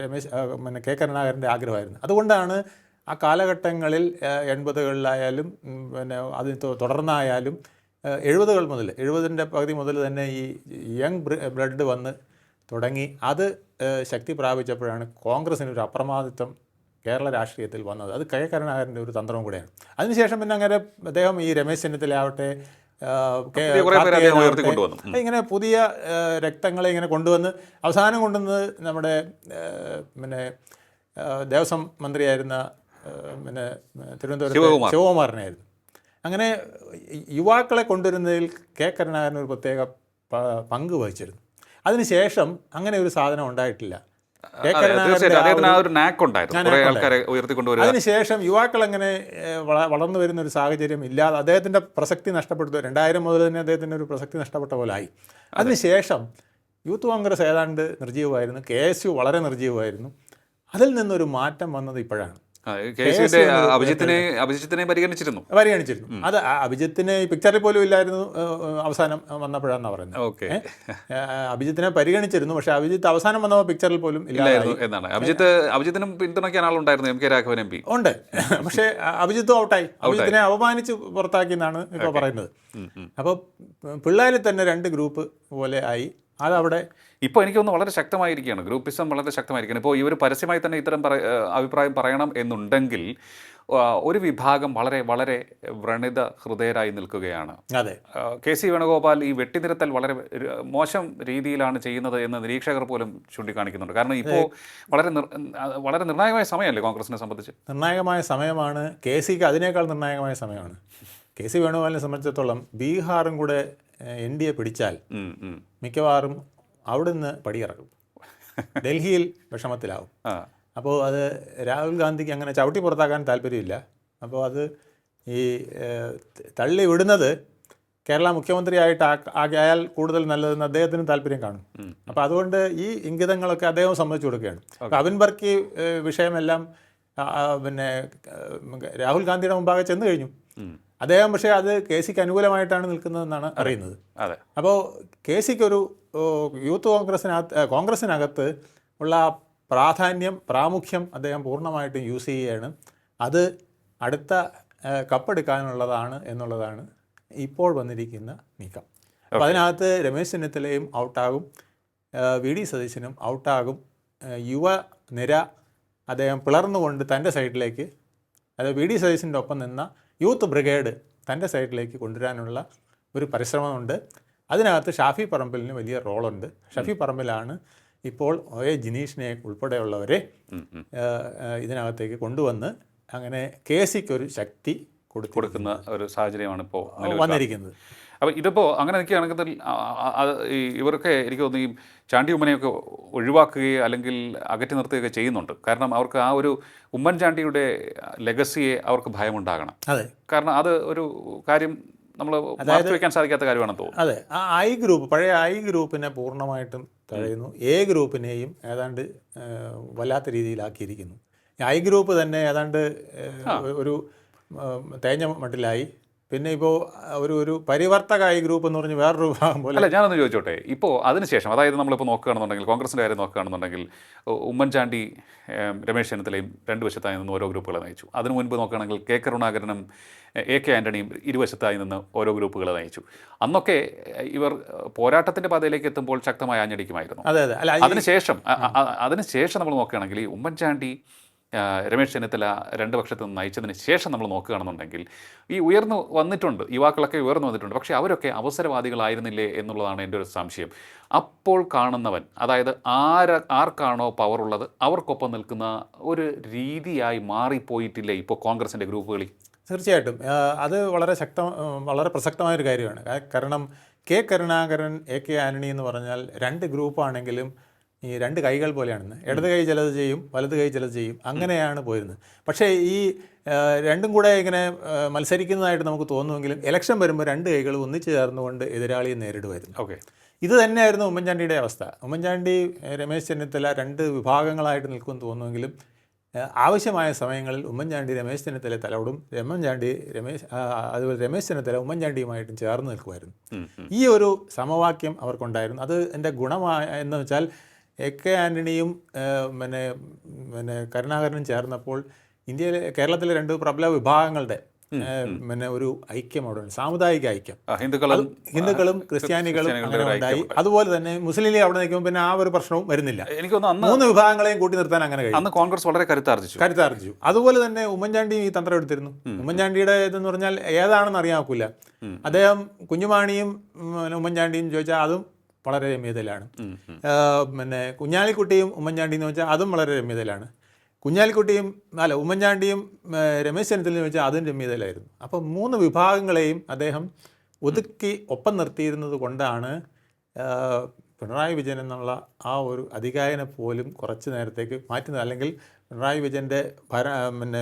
രമേശ് പിന്നെ കെ കരുണാകരന്റെ ആഗ്രഹമായിരുന്നു. അതുകൊണ്ടാണ് ആ കാലഘട്ടങ്ങളിൽ എൺപതുകളിലായാലും പിന്നെ അതിന് തുടർന്നായാലും എഴുപതുകൾ മുതൽ എഴുപതിന്റെ പകുതി മുതൽ തന്നെ ഈ യങ് ബ്ലഡ് വന്ന് തുടങ്ങി. അത് ശക്തി പ്രാപിച്ചപ്പോഴാണ് കോൺഗ്രസിന് ഒരു അപ്രമാദിത്വം കേരള രാഷ്ട്രീയത്തിൽ വന്നത്. അത് കെ കരുണാകരന്റെ ഒരു തന്ത്രവും കൂടെയാണ്. അതിനുശേഷം പിന്നെ അങ്ങനെ അദ്ദേഹം ഈ രമേശ് ചെന്നിത്തലയാവട്ടെ. ഇങ്ങനെ പുതിയ രക്തങ്ങളെ ഇങ്ങനെ കൊണ്ടുവന്ന് അവസാനം കൊണ്ടുവന്ന് നമ്മുടെ പിന്നെ ദേവസ്വം മന്ത്രിയായിരുന്ന പിന്നെ തിരുവനന്തപുരം. ശിവകുമാറിനായിരുന്നു. അങ്ങനെ യുവാക്കളെ കൊണ്ടുവരുന്നതിൽ കെ കരുണാകരൻ ഒരു പ്രത്യേക പങ്ക് വഹിച്ചിരുന്നു. അതിനുശേഷം അങ്ങനെ ഒരു സാധനം ഉണ്ടായിട്ടില്ല. തീർച്ചയായിട്ടും. അദ്ദേഹത്തിന് ആ ഒരു- നാക്ക് ഉണ്ടായിരുന്നു കുറേ ആൾക്കാരെ അതിനുശേഷം യുവാക്കൾ അങ്ങനെ വളർന്നു വരുന്ന ഒരു സാഹചര്യം ഇല്ലാതെ അദ്ദേഹത്തിന്റെ പ്രസക്തി നഷ്ടപ്പെട്ടു. രണ്ടായിരം മുതൽ തന്നെ അദ്ദേഹത്തിന്റെ ഒരു പ്രസക്തി നഷ്ടപ്പെട്ട പോലെ ആയി. അതിനുശേഷം യൂത്ത് കോൺഗ്രസ് ഏതാണ്ട് നിർജീവമായിരുന്നു. കെ എസ് യു വളരെ നിർജീവമായിരുന്നു. അതിൽ നിന്നൊരു മാറ്റം വന്നത് ഇപ്പോഴാണ്. അഭിജിത്തിനെ അഭിജിത്തിനെ പരിഗണിച്ചിരുന്നു. പരിഗണിച്ചിരുന്നു. അത് അഭിജിത്തിനെ പിക്ചറിൽ പോലും ഇല്ലായിരുന്നു അവസാനം വന്നപ്പോഴാണെന്ന് പറയുന്നത്. ഓക്കെ. അഭിജിത്തിനെ പരിഗണിച്ചിരുന്നു പക്ഷെ അഭിജിത്ത് അവസാനം വന്നപ്പോൾ പിക്ചറിൽ പോലും ഇല്ലായിരുന്നു എന്നാണ്. അഭിജിത്ത് അഭിജിത്തിനും പിന്തുണയ്ക്കാൻ ആളുണ്ടായിരുന്നു M K Raghavan M P. ഉണ്ട്. പക്ഷെ അഭിജിത്തും ഔട്ടായി. അഭിജിത്തിനെ അപമാനിച്ച് പുറത്താക്കി എന്നാണ് ഇപ്പോൾ പറയുന്നത്. അപ്പോൾ പിള്ളേരിൽ തന്നെ രണ്ട് ഗ്രൂപ്പ് പോലെ ആയി. അതവിടെ ഇപ്പോൾ എനിക്കൊന്ന് വളരെ ശക്തമായിരിക്കുകയാണ്. ഗ്രൂപ്പിസം വളരെ ശക്തമായിരിക്കുകയാണ്. ഇപ്പോൾ ഇവർ പരസ്യമായി തന്നെ ഇത്തരം പറ- അഭിപ്രായം പറയണം എന്നുണ്ടെങ്കിൽ ഒരു വിഭാഗം വളരെ വളരെ വ്രണിത ഹൃദയരായി നിൽക്കുകയാണ്. അതെ. കെ സി വേണുഗോപാൽ ഈ വെട്ടിനിരത്തൽ വളരെ മോശം രീതിയിലാണ് ചെയ്യുന്നത് എന്ന് നിരീക്ഷകർ പോലും ചൂണ്ടിക്കാണിക്കുന്നുണ്ട്. കാരണം ഇപ്പോൾ വളരെ വളരെ നിർണായകമായ സമയമല്ലേ കോൺഗ്രസിനെ സംബന്ധിച്ച്? നിർണായകമായ സമയമാണ്. കെ സിക്ക് അതിനേക്കാൾ നിർണായകമായ സമയമാണ്. കെ സി വേണുഗോപാലിനെ സംബന്ധിച്ചിടത്തോളം ബീഹാറും കൂടെ എൻ ഡി എ പിടിച്ചാൽ. മിക്കവാറും അവിടുന്ന് പടിയിറക്കും. ഡൽഹിയിൽ വിഷമത്തിലാവും. അപ്പോൾ അത് രാഹുൽ ഗാന്ധിക്ക് അങ്ങനെ ചവിട്ടി പുറത്താക്കാൻ താല്പര്യമില്ല. അപ്പോൾ അത് ഈ തള്ളി വിടുന്നത് കേരള മുഖ്യമന്ത്രിയായിട്ട് ആയിട്ട് ആകിയാൽ കൂടുതൽ നല്ലതെന്ന് അദ്ദേഹത്തിന് താല്പര്യം കാണും. അപ്പോൾ അതുകൊണ്ട് ഈ ഇംഗിതങ്ങളൊക്കെ അദ്ദേഹം സമ്മതിച്ചു കൊടുക്കുകയാണ്. അവിൻ ബർക്കി വിഷയമെല്ലാം പിന്നെ രാഹുൽ ഗാന്ധിയുടെ മുമ്പാകെ ചെന്ന് കഴിഞ്ഞു. അദ്ദേഹം പക്ഷേ അത് കെ സിക്ക് അനുകൂലമായിട്ടാണ് നിൽക്കുന്നതെന്നാണ് അറിയുന്നത്. അതെ. അപ്പോൾ കെ സിക്കൊരു ഒരു യൂത്ത് കോൺഗ്രസിനകത്ത് കോൺഗ്രസിനകത്ത് ഉള്ള പ്രാധാന്യം പ്രാമുഖ്യം അദ്ദേഹം പൂർണമായിട്ടും യൂസ് ചെയ്യുകയാണ്. അത് അടുത്ത കപ്പെടുക്കാനുള്ളതാണ് എന്നുള്ളതാണ് ഇപ്പോൾ വന്നിരിക്കുന്ന നീക്കം. അപ്പോൾ അതിനകത്ത് രമേശ് ചെന്നിത്തലയും ഔട്ടാകും. വി ഡി സതീശനും ഔട്ടാകും. യുവ നിര അദ്ദേഹം പിളർന്നുകൊണ്ട് തന്റെ സൈഡിലേക്ക് അതായത് വി ഡി സതീശന്റെ ഒപ്പം നിന്ന യൂത്ത് ബ്രിഗേഡ് തന്റെ സൈഡിലേക്ക് കൊണ്ടുവരാനുള്ള ഒരു പരിശ്രമമുണ്ട്. അതിനകത്ത് ഷാഫി പറമ്പലിന് വലിയ റോളുണ്ട്. ഷാഫി പറമ്പിലാണ് ഇപ്പോൾ ഒ എ ജിനീഷിനെ ഉൾപ്പെടെയുള്ളവരെ ഇതിനകത്തേക്ക് കൊണ്ടുവന്ന് അങ്ങനെ കെ സിക്ക് ഒരു ശക്തി കൊടുക്കുന്ന ഒരു സാഹചര്യമാണ് ഇപ്പോൾ വന്നിരിക്കുന്നത്. അപ്പോൾ ഇതിപ്പോൾ അങ്ങനെ നിൽക്കുകയാണെങ്കിൽ ഇവരൊക്കെ എനിക്ക് തോന്നുന്നു ഈ ചാണ്ടി ഉമ്മനെയൊക്കെ ഒഴിവാക്കുകയോ അല്ലെങ്കിൽ അകറ്റി നിർത്തുകയൊക്കെ ചെയ്യുന്നുണ്ട്. കാരണം അവർക്ക് ആ ഒരു ഉമ്മൻചാണ്ടിയുടെ ലെഗസിയെ അവർക്ക് ഭയമുണ്ടാകണം. അതെ. കാരണം അത് ഒരു കാര്യം നമ്മൾ വയ്ക്കാൻ സാധിക്കാത്ത കാര്യമാണെന്ന് തോന്നുന്നു. അതെ. ആ ഐ ഗ്രൂപ്പ് പഴയ ഐ ഗ്രൂപ്പിനെ പൂർണമായിട്ടും തഴയുന്നു എ ഗ്രൂപ്പിനെയും ഏതാണ്ട് വല്ലാത്ത രീതിയിലാക്കിയിരിക്കുന്നു. ഐ ഗ്രൂപ്പ് തന്നെ ഏതാണ്ട് ഒരു തേഞ്ഞ മട്ടിലായി. പിന്നെ ഇപ്പോൾ ഒരു ഒരു പരിവർത്തക ഐ ഗ്രൂപ്പ് എന്ന് പറഞ്ഞ് വേറൊരു വിഭാഗം പോലെ. അല്ല ഞാനൊന്ന് ചോദിച്ചോട്ടെ. ഇപ്പോൾ അതിനുശേഷം അതായത് നമ്മളിപ്പോൾ നോക്കുകയാണെന്നുണ്ടെങ്കിൽ കോൺഗ്രസിന്റെ കാര്യം നോക്കുകയാണെന്നുണ്ടെങ്കിൽ ഉമ്മൻചാണ്ടി രമേശ് ചെന്നിത്തലയും രണ്ട് വശത്തായി നിന്ന് ഓരോ ഗ്രൂപ്പുകളെ നയിച്ചു. അതിനു മുൻപ് നോക്കുകയാണെങ്കിൽ കെ കരുണാകരനും എ കെ ആന്റണിയും ഇരുവശത്തായി നിന്ന് ഓരോ ഗ്രൂപ്പുകളെ നയിച്ചു. അന്നൊക്കെ ഇവർ പോരാട്ടത്തിന്റെ പാതയിലേക്ക് എത്തുമ്പോൾ ശക്തമായ ആഞ്ഞടിക്കുമായിരുന്നു. അതെ അതെ. അല്ല ഈ- അതിനുശേഷം അതിനുശേഷം നമ്മൾ നോക്കുകയാണെങ്കിൽ ഈ ഉമ്മൻചാണ്ടി രമേശ് ചെന്നിത്തല രണ്ട് പക്ഷത്ത് നിന്ന് നയിച്ചതിന് ശേഷം നമ്മൾ നോക്കുകയാണെന്നുണ്ടെങ്കിൽ ഈ ഉയർന്നു വന്നിട്ടുണ്ട് യുവാക്കളൊക്കെ ഉയർന്നു വന്നിട്ടുണ്ട് പക്ഷേ അവരൊക്കെ അവസരവാദികളായിരുന്നില്ലേ എന്നുള്ളതാണ് എന്റെ ഒരു സംശയം. അപ്പോൾ കാണുന്നവൻ അതായത് ആര ആർക്കാണോ പവർ ഉള്ളത് അവർക്കൊപ്പം നിൽക്കുന്ന ഒരു രീതിയായി മാറിപ്പോയിട്ടില്ലേ ഇപ്പോൾ കോൺഗ്രസിന്റെ ഗ്രൂപ്പുകളിൽ തീർച്ചയായിട്ടും. അത് വളരെ ശക്ത വളരെ പ്രസക്തമായൊരു കാര്യമാണ്. കാരണം K Karunakaran A K Antony എന്ന് പറഞ്ഞാൽ രണ്ട് ഗ്രൂപ്പാണെങ്കിലും ഈ രണ്ട് കൈകൾ പോലെയാണെന്ന്. ഇടത് കൈ ചിലത് ചെയ്യും വലത് കൈ ചിലത് ചെയ്യും അങ്ങനെയാണ് പോയിരുന്നത്. പക്ഷേ ഈ രണ്ടും കൂടെ ഇങ്ങനെ മത്സരിക്കുന്നതായിട്ട് നമുക്ക് തോന്നുമെങ്കിലും ഇലക്ഷൻ വരുമ്പോൾ രണ്ട് കൈകൾ ഒന്നിച്ചു ചേർന്നുകൊണ്ട് എതിരാളിയെ നേരിടുമായിരുന്നു ഓക്കെ. ഇത് തന്നെയായിരുന്നു ഉമ്മൻചാണ്ടിയുടെ അവസ്ഥ. ഉമ്മൻചാണ്ടി രമേശ് ചെന്നിത്തല രണ്ട് വിഭാഗങ്ങളായിട്ട് നിൽക്കുമെന്ന് തോന്നുമെങ്കിലും ആവശ്യമായ സമയങ്ങളിൽ ഉമ്മൻചാണ്ടി രമേശ് ചെന്നിത്തല തലോടും ഉമ്മൻചാണ്ടി രമേശ് അതുപോലെ രമേശ് ചെന്നിത്തല ഉമ്മൻചാണ്ടിയുമായിട്ടും ചേർന്ന് നിൽക്കുമായിരുന്നു. ഈ ഒരു സമവാക്യം അവർക്കുണ്ടായിരുന്നു. അത് എന്റെ ഗുണമായ എന്ന് വെച്ചാൽ എ കെ ആന്റണിയും പിന്നെ പിന്നെ കരുണാകരനും ചേർന്നപ്പോൾ ഇന്ത്യയിലെ കേരളത്തിലെ രണ്ട് പ്രബല വിഭാഗങ്ങളുടെ പിന്നെ ഒരു ഐക്യം അവിടെ ഉണ്ട് സാമുദായിക ഐക്യം. ഹിന്ദുക്കളും ഹിന്ദുക്കളും ക്രിസ്ത്യാനികളും അങ്ങനെ ഉണ്ടായി. അതുപോലെ തന്നെ മുസ്ലിം ലീഗ് അവിടെ നിൽക്കുമ്പോൾ പിന്നെ ആ ഒരു പ്രശ്നവും വരുന്നില്ല. അന്ന് മൂന്ന് വിഭാഗങ്ങളെയും കൂട്ടി നിർത്താൻ അങ്ങനെ കഴിയും. അന്ന് കോൺഗ്രസ് വളരെ കരുത്താർജിച്ചു. കരുത്താർജിച്ചു. അതുപോലെ തന്നെ ഉമ്മൻചാണ്ടി ഈ തന്ത്രം എടുത്തിരുന്നു. ഉമ്മൻചാണ്ടിയുടെ ഇതെന്ന് പറഞ്ഞാൽ ഏതാണെന്ന് അറിയാൻ ഒക്കില്ല. അദ്ദേഹം കുഞ്ഞുമാണിയും ഉമ്മൻചാണ്ടിയും ചോദിച്ചാൽ അതും വളരെ രമ്യതയിലാണ്. പിന്നെ കുഞ്ഞാലിക്കുട്ടിയും ഉമ്മൻചാണ്ടി എന്ന് വെച്ചാൽ അതും വളരെ രമ്യതയിലാണ്. കുഞ്ഞാലിക്കുട്ടിയും അല്ല ഉമ്മൻചാണ്ടിയും രമേശ് എന്ന് വെച്ചാൽ അതും രമ്യതയിലായിരുന്നു. അപ്പം മൂന്ന് വിഭാഗങ്ങളെയും അദ്ദേഹം ഒതുക്കി ഒപ്പം നിർത്തിയിരുന്നത് കൊണ്ടാണ് പിണറായി വിജയൻ എന്നുള്ള ആ ഒരു അധികായനെ പോലും കുറച്ച് നേരത്തേക്ക് മാറ്റുന്നത്. അല്ലെങ്കിൽ പിണറായി വിജയന്റെ ഭര പിന്നെ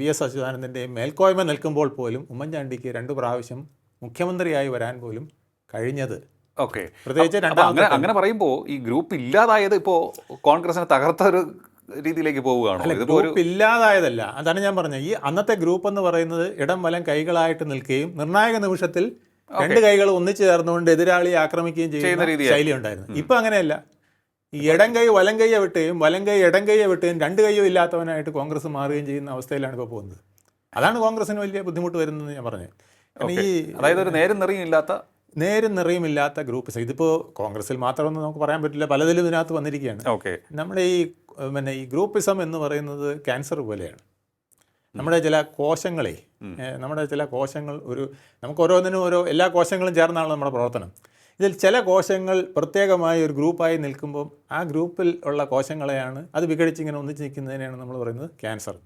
വി എസ് അച്യുതാനന്ദന്റെയും മേൽക്കോയ്മ നിൽക്കുമ്പോൾ പോലും ഉമ്മൻചാണ്ടിക്ക് രണ്ട് പ്രാവശ്യം മുഖ്യമന്ത്രിയായി വരാൻ പോലും കഴിഞ്ഞത്. ഓക്കെ. പ്രത്യേകിച്ച് അങ്ങനെ അങ്ങനെ പറയുമ്പോൾ ഈ ഗ്രൂപ്പ് ഇല്ലാതായത് ഇപ്പോൾ കോൺഗ്രസിനെ തകർത്ത ഒരു രീതിയിലേക്ക് പോവുകയാണോ? ഗ്രൂപ്പ് ഇല്ലാതായതല്ല അതാണ് ഞാൻ പറഞ്ഞത്. ഈ അന്നത്തെ ഗ്രൂപ്പ് എന്ന് പറയുന്നത് ഇടം വലം കൈകളായിട്ട് നിൽക്കുകയും നിർണായക നിമിഷത്തിൽ രണ്ട് കൈകൾ ഒന്നിച്ചു ചേർന്നുകൊണ്ട് എതിരാളിയെ ആക്രമിക്കുകയും ചെയ്യുന്ന ശൈലി ഉണ്ടായിരുന്നു. ഇപ്പം അങ്ങനെയല്ല. ഈ ഇടം കൈ വലം കൈയെ വിട്ടുകയും വലം കൈ ഇടം കൈയെ വിട്ടുകയും രണ്ട് കൈയും ഇല്ലാത്തവനായിട്ട് കോൺഗ്രസ് മാറുകയും ചെയ്യുന്ന അവസ്ഥയിലാണ് ഇപ്പോൾ പോകുന്നത്. അതാണ് കോൺഗ്രസിന് വലിയ ബുദ്ധിമുട്ട് വരുന്നത് ഞാൻ പറഞ്ഞത്. ഈ അതായത് ഒരു നേരം നിറയും ഇല്ലാത്ത നേരും നിറയുമില്ലാത്ത ഗ്രൂപ്പ് ഇതിപ്പോൾ കോൺഗ്രസിൽ മാത്രമൊന്നും നമുക്ക് പറയാൻ പറ്റില്ല. പലതിലും ഇതിനകത്ത് വന്നിരിക്കുകയാണ്. ഓക്കെ. നമ്മുടെ ഈ പിന്നെ ഈ ഗ്രൂപ്പിസം എന്ന് പറയുന്നത് ക്യാൻസർ പോലെയാണ്. നമ്മുടെ ചില കോശങ്ങളെ നമ്മുടെ ചില കോശങ്ങൾ ഒരു നമുക്ക് ഓരോന്നിനും ഓരോ എല്ലാ കോശങ്ങളും ചേർന്നാണ് നമ്മുടെ പ്രവർത്തനം. ഇതിൽ ചില കോശങ്ങൾ പ്രത്യേകമായി ഒരു ഗ്രൂപ്പായി നിൽക്കുമ്പോൾ ആ ഗ്രൂപ്പിൽ ഉള്ള കോശങ്ങളെയാണ് അത് വിഘടിച്ച് ഇങ്ങനെ ഒന്നിച്ച് നിൽക്കുന്നതിനെയാണ് നമ്മൾ പറയുന്നത് ക്യാൻസർ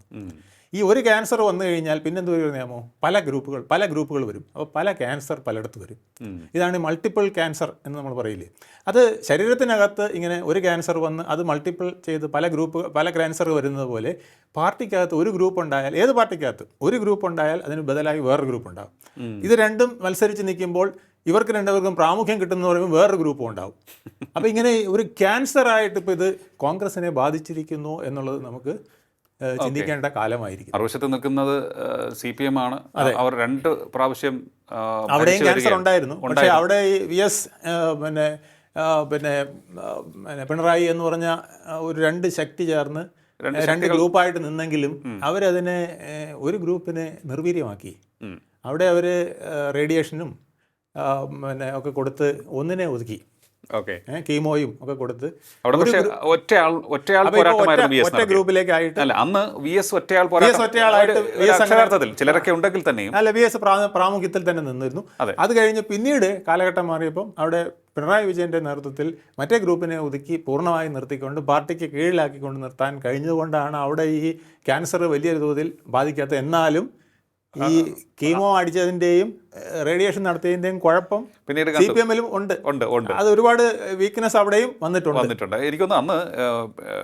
ഈ ഒരു ക്യാൻസർ വന്നു കഴിഞ്ഞാൽ പിന്നെന്ത് വരും നിയമോ? പല ഗ്രൂപ്പുകൾ പല ഗ്രൂപ്പുകൾ വരും. അപ്പോൾ പല ക്യാൻസർ പലയിടത്ത് വരും. ഇതാണ് മൾട്ടിപ്പിൾ ക്യാൻസർ എന്ന് നമ്മൾ പറയില്ലേ? അത് ശരീരത്തിനകത്ത് ഇങ്ങനെ ഒരു ക്യാൻസർ വന്ന് അത് മൾട്ടിപ്പിൾ ചെയ്ത് പല ഗ്രൂപ്പ് പല ക്യാൻസർ വരുന്നത് പോലെ പാർട്ടിക്കകത്ത് ഒരു ഗ്രൂപ്പ് ഉണ്ടായാൽ ഏത് പാർട്ടിക്കകത്ത്? ഒരു ഗ്രൂപ്പ് ഉണ്ടായാൽ അതിന് ബദലായി വേറൊരു ഗ്രൂപ്പ് ഉണ്ടാകും ഇത് രണ്ടും മത്സരിച്ച് നിൽക്കുമ്പോൾ ഇവർക്ക് രണ്ടുപേർക്കും പ്രാമുഖ്യം കിട്ടുന്ന പറയുമ്പോൾ വേറൊരു ഗ്രൂപ്പും ഉണ്ടാവും. അപ്പോൾ ഇങ്ങനെ ഒരു ക്യാൻസർ ആയിട്ട് ഇപ്പോൾ ഇത് കോൺഗ്രസിനെ ബാധിച്ചിരിക്കുന്നു എന്നുള്ളത് നമുക്ക് ചിന്തിക്കേണ്ട കാലമായിരിക്കും. മറുവശത്ത് നിൽക്കുന്നത് സി പി എം ആണ്. അവർ രണ്ട് പ്രാവശ്യം അവിടെയും ക്യാൻസർ ഉണ്ടായിരുന്നു. പക്ഷേ അവിടെ ഈ വി എസ് പിന്നെ പിന്നെ പിന്നെ പിണറായി എന്ന് പറഞ്ഞ ഒരു രണ്ട് ശക്തി ചേർന്ന് രണ്ട് ഗ്രൂപ്പായിട്ട് നിന്നെങ്കിലും അവരതിനെ ഒരു ഗ്രൂപ്പിനെ നിർവീര്യമാക്കി. അവിടെ അവർ റേഡിയേഷനും പിന്നെ ഒക്കെ കൊടുത്ത് ഒന്നിനെ ഒതുക്കി. കീമോയും ഒക്കെ കൊടുത്ത് ഒറ്റയാൾ ഒറ്റയാൾ ഒറ്റ- ഗ്രൂപ്പിലേക്കായിട്ട് അല്ല അന്ന് വി എസ് ഒറ്റയാൾ ഒറ്റയാളായിട്ട് ചിലരൊക്കെ ഉണ്ടെങ്കിൽ തന്നെയും. അല്ല വി എസ് പ്രാമുഖ്യത്തിൽ തന്നെ നിന്നിരുന്നു. അതെ. അത് കഴിഞ്ഞ് പിന്നീട് കാലഘട്ടം മാറിയപ്പം അവിടെ പിണറായി വിജയന്റെ നേതൃത്വത്തിൽ മറ്റേ ഗ്രൂപ്പിനെ ഒതുക്കി പൂർണമായി നിർത്തിക്കൊണ്ട് പാർട്ടിക്ക് കീഴിലാക്കിക്കൊണ്ട് നിർത്താൻ കഴിഞ്ഞതുകൊണ്ടാണ് അവിടെ ഈ ക്യാൻസർ വലിയ തോതിൽ ബാധിക്കാത്ത എന്നാലും ഈ കീമോ അടിച്ചതിന്റെയും റേഡിയേഷൻ നടത്തിയതിന്റെയും കുഴപ്പം പിന്നീട് സി പി എമ്മിലും ഉണ്ട്. ഉണ്ട് ഉണ്ട്. അത് ഒരുപാട് വീക്ക്നെസ് അവിടെയും വന്നിട്ടുണ്ട്. വന്നിട്ടുണ്ട്. എനിക്കൊന്ന് അന്ന്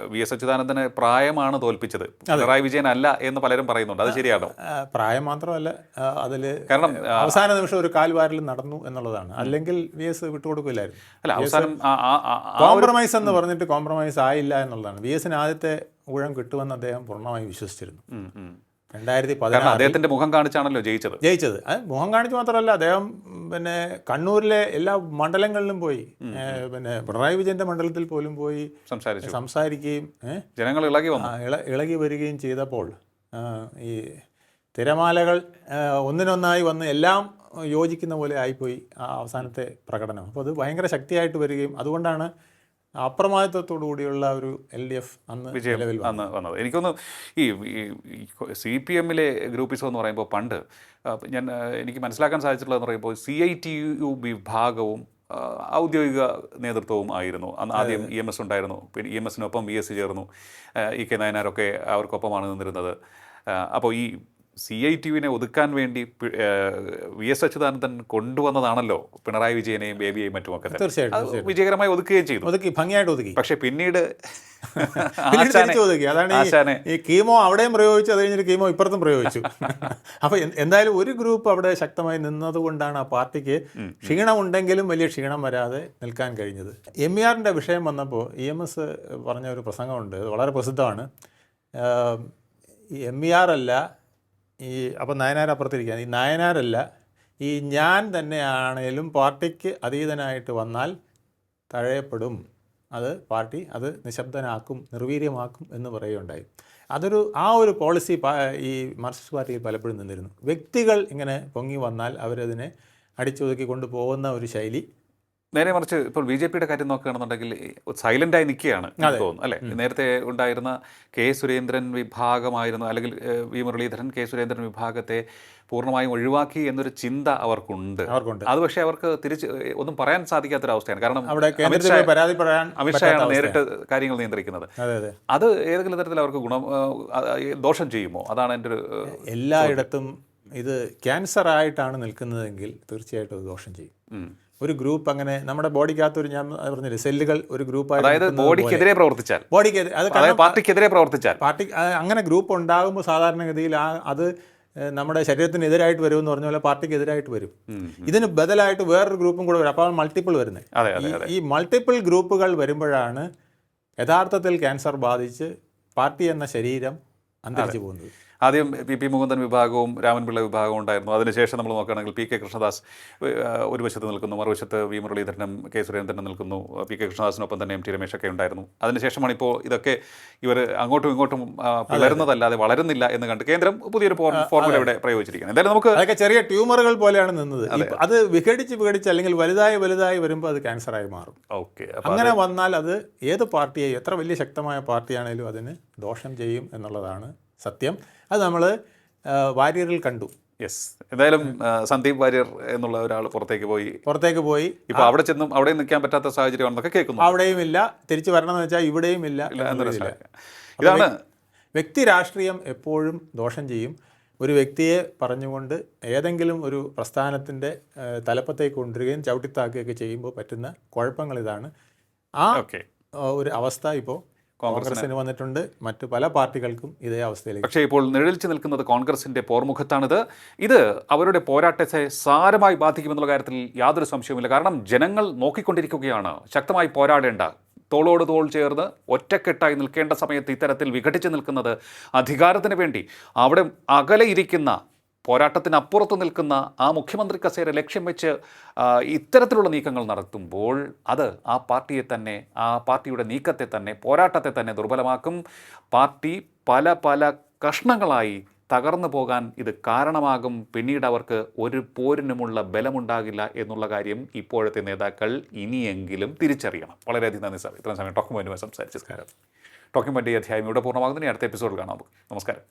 വി എസ് അച്യുതാനന്ദന് പ്രായമാണ് തോൽപ്പിച്ചത്. പിണറായി വിജയൻ അല്ല എന്ന് പലരും പറയുന്നുണ്ട്. അത് ശരിയാണ്? പ്രായം മാത്രമല്ല അതിൽ കാരണം അവസാന നിമിഷം ഒരു കാൽവാരൽ നടന്നു എന്നുള്ളതാണ്. അല്ലെങ്കിൽ വി എസ് വിട്ടുകൊടുക്കില്ലായിരുന്നു. അല്ല അവസാനം കോംപ്രമൈസ് എന്ന് പറഞ്ഞിട്ട് കോംപ്രമൈസ് ആയില്ല എന്നുള്ളതാണ്. വി എസിന് ആദ്യത്തെ ഊഴം കിട്ടുമെന്ന് അദ്ദേഹം പൂർണമായി വിശ്വസിച്ചിരുന്നു. രണ്ടായിരത്തി കാരണം പതിനാറ് അദ്ദേഹത്തിന്റെ മുഖം കാണിച്ചാണല്ലോ ജയിച്ചത്. ജയിച്ചത്. അത് മുഖം കാണിച്ച് മാത്രമല്ല അദ്ദേഹം പിന്നെ കണ്ണൂരിലെ എല്ലാ മണ്ഡലങ്ങളിലും പോയി. ഏ, പിന്നെ പിണറായി വിജയന്റെ മണ്ഡലത്തിൽ പോലും പോയി സംസാരിച്ചു. സംസാരിക്കുകയും ഏ, ജനങ്ങൾ ഇളകി വന്നു. ആ, ഇള ഇളകി വരികയും ചെയ്തപ്പോൾ ആ, ഈ തിരമാലകൾ ആ, ഒന്നിനൊന്നായി വന്ന് എല്ലാം യോജിക്കുന്ന പോലെ ആയിപ്പോയി ആ അവസാനത്തെ പ്രകടനം. അപ്പോൾ അത് ഭയങ്കര ശക്തിയായിട്ട് വരികയും അതുകൊണ്ടാണ് അപ്രമാദിത്വത്തോടു കൂടിയുള്ള ഒരു എൽ ഡി എഫ് അന്ന് വിജയം. അന്ന് വന്നത്. എനിക്കൊന്ന് ഈ സി പി എമ്മിലെ ഗ്രൂപ്പിസം എന്ന് പറയുമ്പോൾ പണ്ട് ഞാൻ എനിക്ക് മനസ്സിലാക്കാൻ സാധിച്ചിട്ടുള്ളത് എന്ന് പറയുമ്പോൾ സി ഐ ടി യു വിഭാഗവും ഔദ്യോഗിക നേതൃത്വവും ആയിരുന്നു. അന്ന് ആദ്യം ഇ എം എസ് ഉണ്ടായിരുന്നു. പിന്നെ ഇ എം എസിനൊപ്പം വി എസ് സി ചേർന്നു. ഇ കെ നയനാരൊക്കെ അവർക്കൊപ്പമാണ് നിന്നിരുന്നത്. അപ്പോൾ ഈ സി ഐ ടി യുവിനെ ഒതുക്കാൻ വേണ്ടി വി എസ് അച്യുതാനന്ദൻ കൊണ്ടുവന്നതാണല്ലോ പിണറായി വിജയനെയും ബേബിയെയും മറ്റുമൊക്കെ ഒക്കെ തീർച്ചയായിട്ടും വിജയകരമായി ഒതുക്കുകയും ചെയ്തു. ഒതുക്കി ഭംഗിയായിട്ട് ഒതുക്കി. പക്ഷേ പിന്നീട് ഒതുക്കി. അതാണ് ഈ കീമോ അവിടെയും പ്രയോഗിച്ചു അത് കഴിഞ്ഞിട്ട് കീമോ ഇപ്പുറത്തും പ്രയോഗിച്ചു. അപ്പോൾ എന്തായാലും ഒരു ഗ്രൂപ്പ് അവിടെ ശക്തമായി നിന്നതുകൊണ്ടാണ് ആ പാർട്ടിക്ക് ക്ഷീണം ഉണ്ടെങ്കിലും വലിയ ക്ഷീണം വരാതെ നിൽക്കാൻ കഴിഞ്ഞത്. എം ഇ ആറിന്റെ വിഷയം വന്നപ്പോൾ ഇ എം എസ് പറഞ്ഞ ഒരു പ്രസംഗമുണ്ട് വളരെ പ്രസിദ്ധമാണ്. എം ഇ ആർ അല്ല ഈ അപ്പം നയനാർ അപ്പുറത്തിരിക്കുകയാണ്. ഈ നയനാരല്ല ഈ ഞാൻ തന്നെയാണേലും പാർട്ടിക്ക് അതീതനായിട്ട് വന്നാൽ തഴയപ്പെടും. അത് പാർട്ടി അത് നിശബ്ദനാക്കും നിർവീര്യമാക്കും എന്ന് പറയുകയുണ്ടായി. അതൊരു ആ ഒരു പോളിസി ഈ മാർക്സിസ്റ്റ് പാർട്ടിയിൽ പലപ്പോഴും നിന്നിരുന്നു. വ്യക്തികൾ ഇങ്ങനെ പൊങ്ങി വന്നാൽ അവരതിനെ അടിച്ചൊതുക്കി കൊണ്ടുപോകുന്ന ഒരു ശൈലി നേരെ മറിച്ച് ഇപ്പോൾ ബി ജെ പിയുടെ കാര്യം നോക്കുകയാണെന്നുണ്ടെങ്കിൽ സൈലന്റ് ആയി നിൽക്കുകയാണ് തോന്നുന്നു അല്ലെ? നേരത്തെ ഉണ്ടായിരുന്ന കെ സുരേന്ദ്രൻ വിഭാഗമായിരുന്നു അല്ലെങ്കിൽ വി മുരളീധരൻ കെ സുരേന്ദ്രൻ വിഭാഗത്തെ പൂർണമായും ഒഴിവാക്കി എന്നൊരു ചിന്ത അവർക്കുണ്ട്. അത് പക്ഷേ അവർക്ക് തിരിച്ച് ഒന്നും പറയാൻ സാധിക്കാത്തൊരവസ്ഥയാണ് കാരണം അമിത്ഷായാണ് നേരിട്ട് കാര്യങ്ങൾ നിയന്ത്രിക്കുന്നത്. അതെ ഏതെങ്കിലും തരത്തിൽ അവർക്ക് ഗുണം ദോഷം ചെയ്യുമോ? അതാണ് എന്റെ ഒരു എല്ലായിടത്തും ഇത് ക്യാൻസർ ആയിട്ടാണ് നിൽക്കുന്നതെങ്കിൽ തീർച്ചയായിട്ടും അത് ദോഷം ചെയ്യും. ഒരു ഗ്രൂപ്പ് അങ്ങനെ നമ്മുടെ ബോഡിക്കകത്ത് ഒരു ഞാൻ പറഞ്ഞില്ലേ സെല്ലുകൾ ഒരു ഗ്രൂപ്പായിട്ട് അതായത് ബോഡിക്കെതിരെ പ്രവർത്തിച്ചാൽ. ബോഡിക്ക് അത് പാർട്ടിക്കെതിരെ പ്രവർത്തിച്ചാൽ. പാർട്ടി അങ്ങനെ ഗ്രൂപ്പ് ഉണ്ടാകുമ്പോൾ സാധാരണഗതിയിൽ ആ അത് നമ്മുടെ ശരീരത്തിനെതിരായിട്ട് എന്ന് പറഞ്ഞ പോലെ പാർട്ടിക്ക് എതിരായിട്ട് വരും. ഇതിന് ബദലായിട്ട് വേറൊരു ഗ്രൂപ്പും കൂടെ വരും. അപ്പോൾ മൾട്ടിപ്പിൾ വരുന്നത്. ഈ മൾട്ടിപ്പിൾ ഗ്രൂപ്പുകൾ വരുമ്പോഴാണ് യഥാർത്ഥത്തിൽ ക്യാൻസർ ബാധിച്ച് പാർട്ടി എന്ന ശരീരം അന്തരിച്ചു പോകുന്നത്. ആദ്യം പി പി മുകുന്ദൻ വിഭാഗവും രാമൻപിള്ള വിഭാഗവും ഉണ്ടായിരുന്നു. അതിനുശേഷം നമ്മൾ നോക്കുകയാണെങ്കിൽ പി കെ കൃഷ്ണദാസ് ഒരു വശത്ത് നിൽക്കുന്നു മറുവശത്ത് വി മുരളീധരനും കെ സുരേന്ദ്രനും നിൽക്കുന്നു. പി കെ കൃഷ്ണദാസിനൊപ്പം തന്നെ എം ടി രമേശൊക്കെ ഉണ്ടായിരുന്നു. അതിനുശേഷമാണ് ഇപ്പോൾ ഇതൊക്കെ ഇവർ അങ്ങോട്ടും ഇങ്ങോട്ടും പിളരുന്നതല്ലാതെ വളരുന്നില്ല എന്ന് കണ്ട് കേന്ദ്രം പുതിയൊരു ഫോർമുല ഇവിടെ പ്രയോഗിച്ചിരിക്കുന്നത് എന്തായാലും നമുക്ക് അതൊക്കെ ചെറിയ ട്യൂമറുകൾ പോലെയാണ് നിന്നത്. അത്. വിഘടിച്ച് വിഘടിച്ച് അല്ലെങ്കിൽ വലുതായി വലുതായി വരുമ്പോൾ അത് ക്യാൻസറായി മാറും. ഓക്കെ അങ്ങനെ വന്നാൽ അത് ഏത് പാർട്ടിയെയും എത്ര വലിയ ശക്തമായ പാർട്ടിയാണേലും അതിന് ദോഷം ചെയ്യും എന്നുള്ളതാണ് സത്യം. അത് നമ്മൾ വാര്യറിൽ കണ്ടു. യെസ് എന്തായാലും സന്ദീപ് വാര്യർ എന്നുള്ള ഒരാൾ പുറത്തേക്ക് പോയി. പുറത്തേക്ക് പോയി. ഇപ്പോൾ അവിടെ ചെന്നും അവിടെ നിൽക്കാൻ പറ്റാത്ത സാഹചര്യമാണെന്നൊക്കെ കേൾക്കുന്നു. അവിടെയും ഇല്ല തിരിച്ചു എന്ന് വെച്ചാൽ ഇവിടെയും ഇല്ല. ഇതാണ് വ്യക്തി രാഷ്ട്രീയം എപ്പോഴും ദോഷം ചെയ്യും. ഒരു വ്യക്തിയെ പറഞ്ഞുകൊണ്ട് ഏതെങ്കിലും ഒരു പ്രസ്ഥാനത്തിന്റെ തലപ്പത്തേക്ക് കൊണ്ടുവരികയും ചവിട്ടിത്താക്കുകയൊക്കെ ചെയ്യുമ്പോൾ പറ്റുന്ന കുഴപ്പങ്ങൾ ഇതാണ്. ആ ഒരു അവസ്ഥ ഇപ്പോൾ കോൺഗ്രസിന് വന്നിട്ടുണ്ട്. മറ്റു പല പാർട്ടികൾക്കും ഇതേ അവസ്ഥയിലേക്ക് പക്ഷേ ഇപ്പോൾ നിഴലിച്ചു നിൽക്കുന്നത് കോൺഗ്രസിന്റെ പോർമുഖത്താണിത്. ഇത് അവരുടെ പോരാട്ടത്തെ സാരമായി ബാധിക്കുമെന്നുള്ള കാര്യത്തിൽ യാതൊരു സംശയവുമില്ല. കാരണം ജനങ്ങൾ നോക്കിക്കൊണ്ടിരിക്കുകയാണ്. ശക്തമായി പോരാടേണ്ട. തോളോട് തോൾ ചേർന്ന് ഒറ്റക്കെട്ടായി നിൽക്കേണ്ട സമയത്ത് ഇത്തരത്തിൽ വിഘടിച്ച് നിൽക്കുന്നത് അധികാരത്തിന് വേണ്ടി. അവിടെ അകലെ ഇരിക്കുന്ന പോരാട്ടത്തിനപ്പുറത്ത് നിൽക്കുന്ന ആ മുഖ്യമന്ത്രി കസേര ലക്ഷ്യം വെച്ച് ഇത്തരത്തിലുള്ള നീക്കങ്ങൾ നടത്തുമ്പോൾ അത് ആ പാർട്ടിയെ തന്നെ ആ പാർട്ടിയുടെ നീക്കത്തെ തന്നെ പോരാട്ടത്തെ തന്നെ ദുർബലമാക്കും. പാർട്ടി പല പല കഷ്ണങ്ങളായി തകർന്നു പോകാൻ ഇത് കാരണമാകും. പിന്നീട് അവർക്ക് ഒരു പോരിനുമുള്ള ബലമുണ്ടാകില്ല എന്നുള്ള കാര്യം ഇപ്പോഴത്തെ നേതാക്കൾ ഇനിയെങ്കിലും തിരിച്ചറിയണം. വളരെയധികം നന്ദി സാർ. ഇത്രയും സമയം ടോക്കും പോയിന്റുമായി സംസാരിച്ചു ടോക്കിംഗ് പറ്റിയ അധ്യായം ഇവിടെ പൂർണമാകുന്നതിന് അടുത്ത എപ്പിസോഡ് കാണാം. നമുക്ക് നമസ്കാരം.